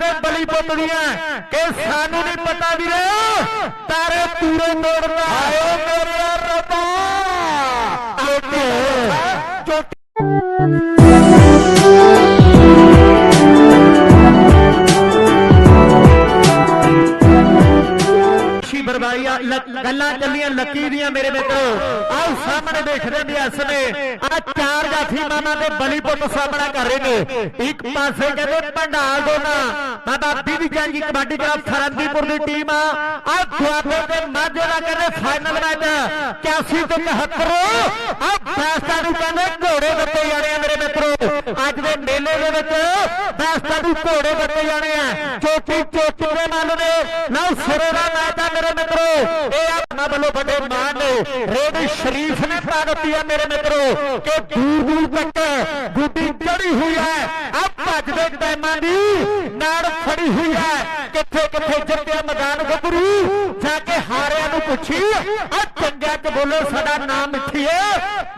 ਦੇ ਬਲੀ ਪੁੱਤ ਦੀਆਂ ਕਿ ਸਾਨੂੰ ਨਹੀਂ ਪਤਾ ਵੀਰੇ। ਤਾਰੇ ਪੂਰੇ ਤੋੜਦਾ ਆਇਓ ਮੇਰੇ ਰੱਬਾ। ਚੋਟੀ ਗੱਲਾਂ ਚੱਲੀਆਂ ਲੱਕੀ ਦੀਆਂ ਮੇਰੇ ਮਿੱਤਰੋ ਆਓ ਸਾਹਮਣੇ ਦੇਖਦੇ ਨੇ ਇਸ ਨੇ ਆ ਚਾਰ ਜਾਫੀ ਮਾਮਾ ਦੇ ਬਲੀ ਪੁੱਤ ਸਾਹਮਣਾ ਕਰ ਰਹੇ ਨੇ ਇੱਕ ਪਾਸੇ ਕਹਿੰਦੇ ਪੰਡਾਲ ਦੋਨਾ ਬਾਬਾ ਬੀਬੀ ਜਾਨ ਜੀ ਕਬੱਡੀ ਕਲੱਬ ਫਰੰਦੀਪੁਰ ਦੀ ਟੀਮ ਆ ਆ ਦੁਆਬੇ ਦੇ ਮਾਝੇ ਦਾ ਕਹਿੰਦੇ ਫਾਈਨਲ ਮੈਚ 81 ਤੇ 71 ਆ ਬੈਸਟਾਂ ਨੂੰ ਕਹਿੰਦੇ ਘੋੜੇ ਦਿੱਤੇ ਜਾਣੇ ਆ ਮੇਰੇ ਮਿੱਤਰੋ ਅੱਜ ਦੇ ਮੇਲੇ ਦੇ ਵਿੱਚ ਬੈਸਟਾਂ ਨੂੰ ਘੋੜੇ ਦਿੱਤੇ ਜਾਣੇ ਆ ਚੋਟੀ ਚੋਟੀ ਦੇ ਮੱਲ ਨੇ ਨਾ ਸਿਰੇ ਦਾ ਮੈਚ ਆ ਮੇਰੇ ਮਿੱਤਰੋ ਇਹ ਆਪਣਾ ਵੱਲੋਂ ਵੱਡੇ ਮਾਨ ਨੇ। ਰੇਡ ਸ਼ਰੀਫ ਨੇ ਦਿੱਤੀ ਆ ਮੇਰੇ ਮਿੱਤਰੋ ਕਿ ਦੂਰ ਦੂਰ ਤੱਕ ਗੁੱਡੀ ਚੜੀ ਹੋਈ ਹੈ। ਆ ਭੱਜਦੇ ਟਾਈਮਾਂ ਦੀ ਨਾੜ ਫੜੀ ਹੋਈ ਹੈ। ਕਿੱਥੇ ਕਿੱਥੇ ਜਿੱਤਿਆ ਮੈਦਾਨ ਗੱਭਰੂ? ਜਾ ਕੇ ਹਾਰਿਆਂ ਨੂੰ ਪੁੱਛੀ। ਆ ਚੰਗਿਆਂ ਚ ਬੋਲੋ ਸਾਡਾ ਨਾਮ ਮਿੱਠੀਏ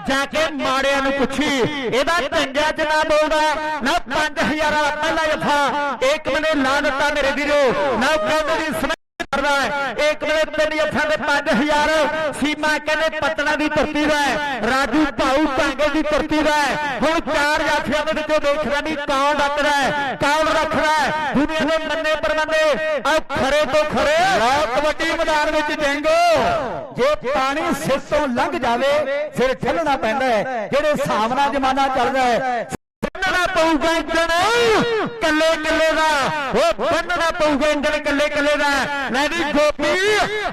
ਜਾ ਕੇ ਮਾੜਿਆਂ ਨੂੰ ਪੁੱਛੀ। ਇਹਦਾ ਚੰਗਿਆਂ ਚ ਨਾ ਬੋਲਦਾ। ਨਾ 5000 ਵਾਲਾ ਪਹਿਲਾ ਜਫਾ ਇੱਕ ਮਨੇ ਲਾ ਦਿੱਤਾ ਮੇਰੇ ਵੀਰੋ। ਨਾ ਕਹਿੰਦੇ ਦੀ ਕਰਦਾ ਹੈ। ਇੱਕ ਮਿੰਟ ਤਿੰਨ ਜੱਫਾਂ ਦੇ 5000 ਸੀਮਾ ਕਹਿੰਦੇ ਪਤਨਾ ਦੀ ਧਰਤੀ ਦਾ ਹੈ। ਰਾਜੂ ਭਾਊ ਭਾਂਗੇ ਦੀ ਧਰਤੀ ਦਾ ਹੈ। ਹੁਣ ਚਾਰ ਜਾਫੀਆਂ ਦੇ ਵਿੱਚੋਂ ਦੇਖਦਾ ਨਹੀਂ ਕੌਣ ਡੱਕਦਾ ਹੈ ਕੌਣ ਰੱਖਦਾ ਹੈ। ਦੁਨੀਆ ਦੇ ਮੰਨੇ ਪਰਮੰਨੇ ਆ ਖਰੇ ਤੋਂ ਖਰੇ ਲਓ ਕਬੱਡੀ ਮੈਦਾਨ ਵਿੱਚ ਜੰਗੋ ਜੇ ਪਾਣੀ ਸਿਰ ਤੋਂ ਲੰਘ ਜਾਵੇ ਫਿਰ ਠੱਲਣਾ ਪੈਂਦਾ ਹੈ। ਜਿਹੜੇ ਸਾਹਮਣਾ ਜ਼ਮਾਨਾ ਚੱਲਦਾ ਹੈ ਬੰਨਣਾ ਪਊਗਾ ਇੰਜਣ। ਕੱਲੇ ਕੱਲੇ ਦਾ। ਉਹ ਬੰਨਣਾ ਪਊਗਾ ਇੰਜਣ ਕੱਲੇ ਕੱਲੇ ਦਾ। ਲੈ ਵੀ ਗੋਪੀ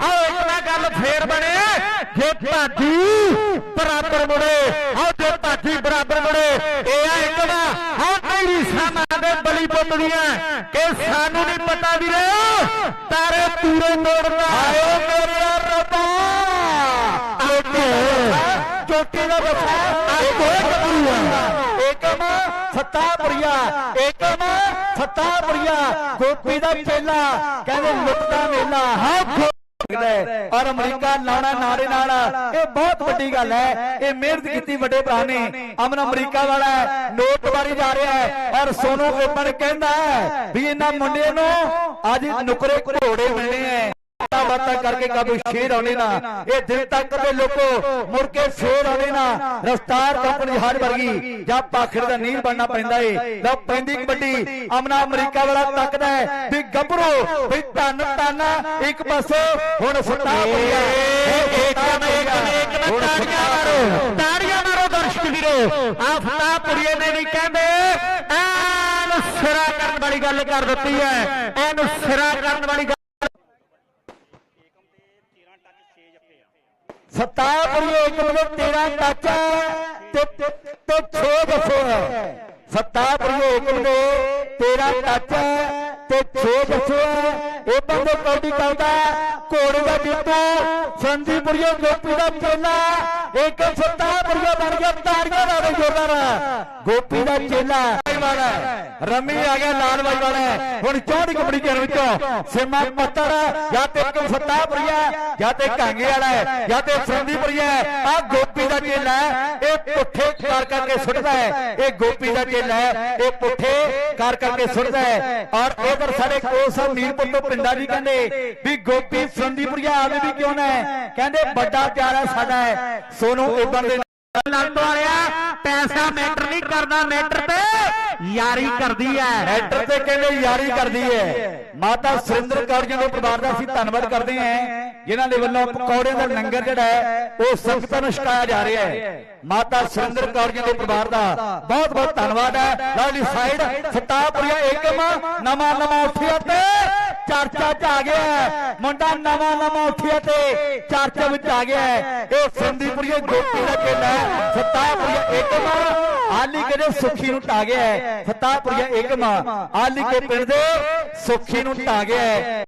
ਆਓ ਇੱਕ ਨਾ ਗੱਲ ਫੇਰ ਬਣੇ। ਜੇ ਭਾਜੀ ਬਰਾਬਰ ਮੁੜੇ ਆਓ ਜੇ ਭਾਜੀ ਬਰਾਬਰ ਮੁੜੇ, ਇਹ ਆ ਇੱਕ ਨਾ ਆਓ ਤੇਰੀ ਸਾਮਾ ਦੇ ਬਲੀ ਪੁੱਤ ਦੀਆਂ। ਕਿ ਸਾਨੂੰ ਨਹੀਂ ਪਤਾ ਵੀਰੇ, ਤਾਰੇ ਪੂਰੇ ਤੋੜਦਾ ਆਇਓ ਮੇਰੇ ਰੱਬਾ। ਚੋਟੀ ਚੋਟੀ ਦਾ ਬੱਚਾ। ਆ ਕੋਈ ਗੱਭਰੂ ਆ ਏਕਮ ਫਤਾਪੁਰੀਆ। ਗੋਪੀ ਦਾ ਚੇਲਾ ਕਹਿੰਦੇ ਲੁੱਟਦਾ ਮੇਲਾ। ਹਾਂ। ਔਰ ਅਮਰੀਕਾ ਲਾਉਣਾ ਨਾਰੇ ਨਾਲ। ਇਹ ਬਹੁਤ ਵੱਡੀ ਗੱਲ ਹੈ। ਇਹ ਮਿਹਨਤ ਕੀਤੀ ਵੱਡੇ ਭਰਾ ਨੇ। ਅਮਨ ਅਮਰੀਕਾ ਵਾਲਾ ਹੈ, ਨੋਟ ਵਾਰੀ ਜਾ ਰਿਹਾ ਹੈ। ਔਰ ਸੋਨੂ ਓਪਨ ਕਹਿੰਦਾ ਹੈ ਵੀ ਇਹਨਾਂ ਮੁੰਡਿਆਂ ਨੂੰ ਅੱਜ ਨੁਕਰੇ ਘੋੜੇ ਮਿਲਣੇ ਹੈ ਬਾਤਾਂ ਬਾਤਾਂ ਕਰਕੇ ਕਾਬੂ ਸ਼ੇਰ ਆਉਣੇ ਨਾ ਇਹ ਦਿਲ ਤੱਕ ਦੇ ਲੋਕੋ ਮੁੜ ਕੇ ਫੇਰ ਆਉਣੇ ਨਾ ਰਫਤਾਰ ਕੰਪਨੀ ਹਰ ਵਰਗੀ ਜਾਂ ਪਾਖੜ ਦਾ ਨੀਲ ਬਣਨਾ ਪੈਂਦਾ ਏ ਲਓ ਪੈਂਦੀ ਕਬੱਡੀ ਅਮਨਾ ਅਮਰੀਕਾ ਵਾਲਾ ਤੱਕਦਾ ਹੈ ਵੀ ਗੱਭਰੂ ਵੀ ਧੰਨ ਧੰਨ ਇੱਕ ਪਾਸੇ ਹੁਣ ਫਟਾ ਪਈਆ ਏਕਮ ਏਕਮ ਏਕਮ ਤਾੜੀਆਂ ਮਾਰੋ ਤਾੜੀਆਂ ਮਾਰੋ ਦਰਸ਼ਕ ਵੀਰੋ ਆ ਫਤਾਪੁਰੀਏ ਨੇ ਵੀ ਕਹਿੰਦੇ ਐਨ ਸਿਰਾ ਕਰਨ ਵਾਲੀ ਗੱਲ ਕਰ ਦਿੱਤੀ ਹੈ ਐਨ ਸਿਰਾ ਕਰਨ ਵਾਲੀ ਗੱਲ ਫਤਾਪੁਰੀਏ ਇੱਕ ਮਿੰਟ 13 ਟੱਚ ਤੇ ਤੇ 6 ਜਫੇ ਹੈ। ਫਤਾਪੁਰੀਏ ਇੱਕ ਮਿੰਟ 13 ਟੱਚ ਤੇ 6 ਜਫੇ ਇਹ ਬੰਦੇ ਕੌਡੀ ਕਰਦਾ ਘੋੜੇ ਦਾ ਜੀਤੂ ਸੰਦੀਪੁਰੀਏ ਗੋਪੀ ਦਾ ਚੇਲਾ, ਇੱਕ ਫਤਾਪੁਰੀਏ ਬਣ ਗਿਆ ਤਾੜੀਆਂ ਲਾ ਦੇ ਜੋਰਦਾਰ। ਗੋਪੀ ਦਾ ਚੇਲਾ ਵਾਲਾ ਰਮੀ ਆ ਗਿਆ ਲਾਲ ਬਾਈ ਵਾਲਾ ਹੁਣ ਚੌੜੀ ਕਬੜੀ ਦੇ ਵਿੱਚੋਂ ਸਿਮਾ ਪੱਤਰ ਜਾਂ ਤੇ ਇੱਕ ਫਤਾਪੁਰੀਆ ਜਾਂ ਤੇ ਕਾਂਗੇ ਵਾਲਾ ਹੈ, ਜਾਂ ਤੇ ਸੰਦੀਪੁਰੀਆ ਆ ਗੋਪੀ ਦਾ ਚੇਲਾ ਇਹ ਪੁੱਠੇ ਕਰ ਕਰਕੇ ਸੁੱਟਦਾ ਹੈ। ਇਹ ਗੋਪੀ ਦਾ ਚੇਲਾ ਇਹ ਪੁੱਠੇ ਕਰ ਕਰਕੇ ਸੁੱਟਦਾ ਹੈ। ਔਰ ਇਧਰ ਸਾਡੇ ਕੋਸ ਮੀਰਪੁਰ ਤੋਂ ਪਿੰਡਾ ਜੀ ਕਹਿੰਦੇ ਵੀ ਗੋਪੀ ਸੰਦੀਪੁਰੀਆ ਆਵੇ ਵੀ ਕਿਉਂ ਨਾ ਕਹਿੰਦੇ ਵੱਡਾ ਪਿਆਰਾ ਸਾਡਾ ਹੈ। ਸੋਨੂੰ ਇਬਨ ਦੇ ਲੰਡ ਵਾਲਿਆ ਪੈਸਾ ਮੈਟਰ ਨਹੀਂ ਕਰਦਾ ਮੈਟਰ ਤੇ ਯਾਰੀ ਕਰਦੀ ਹੈ। ਮੈਟਰ ਤੇ ਕਹਿੰਦੇ ਯਾਰੀ ਕਰਦੀ ਹੈ। ਮਾਤਾ ਸੁਰਿੰਦਰ ਕੌਰ ਜੀ ਦੇ ਪਰਿਵਾਰ ਦਾ ਅਸੀਂ ਧੰਨਵਾਦ ਕਰਦੇ ਹਾਂ ਜਿਨ੍ਹਾਂ ਦੇ ਵੱਲੋਂ ਪਕੌੜਿਆਂ ਦਾ ਲੰਗਰ ਜਿਹੜਾ ਹੈ ਉਹ ਸੰਗਤਾਂ ਨੂੰ ਛਕਾਇਆ ਜਾ ਰਿਹਾ ਹੈ। ਮਾਤਾ ਸੁਰਿੰਦਰ ਕੌਰ ਜੀ ਦੇ ਪਰਿਵਾਰ ਦਾ ਬਹੁਤ ਬਹੁਤ ਧੰਨਵਾਦ ਹੈ। ਲਵਲੀ ਸਾਈਡ ਫਤਾਪੁਰੀਆ ਏਕਮ ਨਵਾਂ ਨਵਾਂ ਉੱਠਿਆ ਤੇ ਚਰਚਾ ਚ ਆ ਗਿਆ ਮੁੰਡਾ ਨਵਾਂ ਨਵਾਂ ਉੱਠਿਆ ਤੇ ਚਰਚਾ ਵਿੱਚ ਆ ਗਿਆ ਇਹ ਸੰਦੀਪੁਰੀਆ ਗੋਪੀ ਦਾ ਚੇਲਾ ਹੈ। ਫਤਾਪੁਰੀਆ ਏਕਮ ਆਲੀ ਕੇ ਸੁਖੀ ਨੂੰ ਢਾ ਗਿਆ ਹੈ। ਇੱਕ ਏਕਮ ਆਲੀ ਕੇ ਪਿੰਡ ਦੇ ਸੁਖੀ ਨੂੰ ਢਾ ਗਿਆ ਹੈ।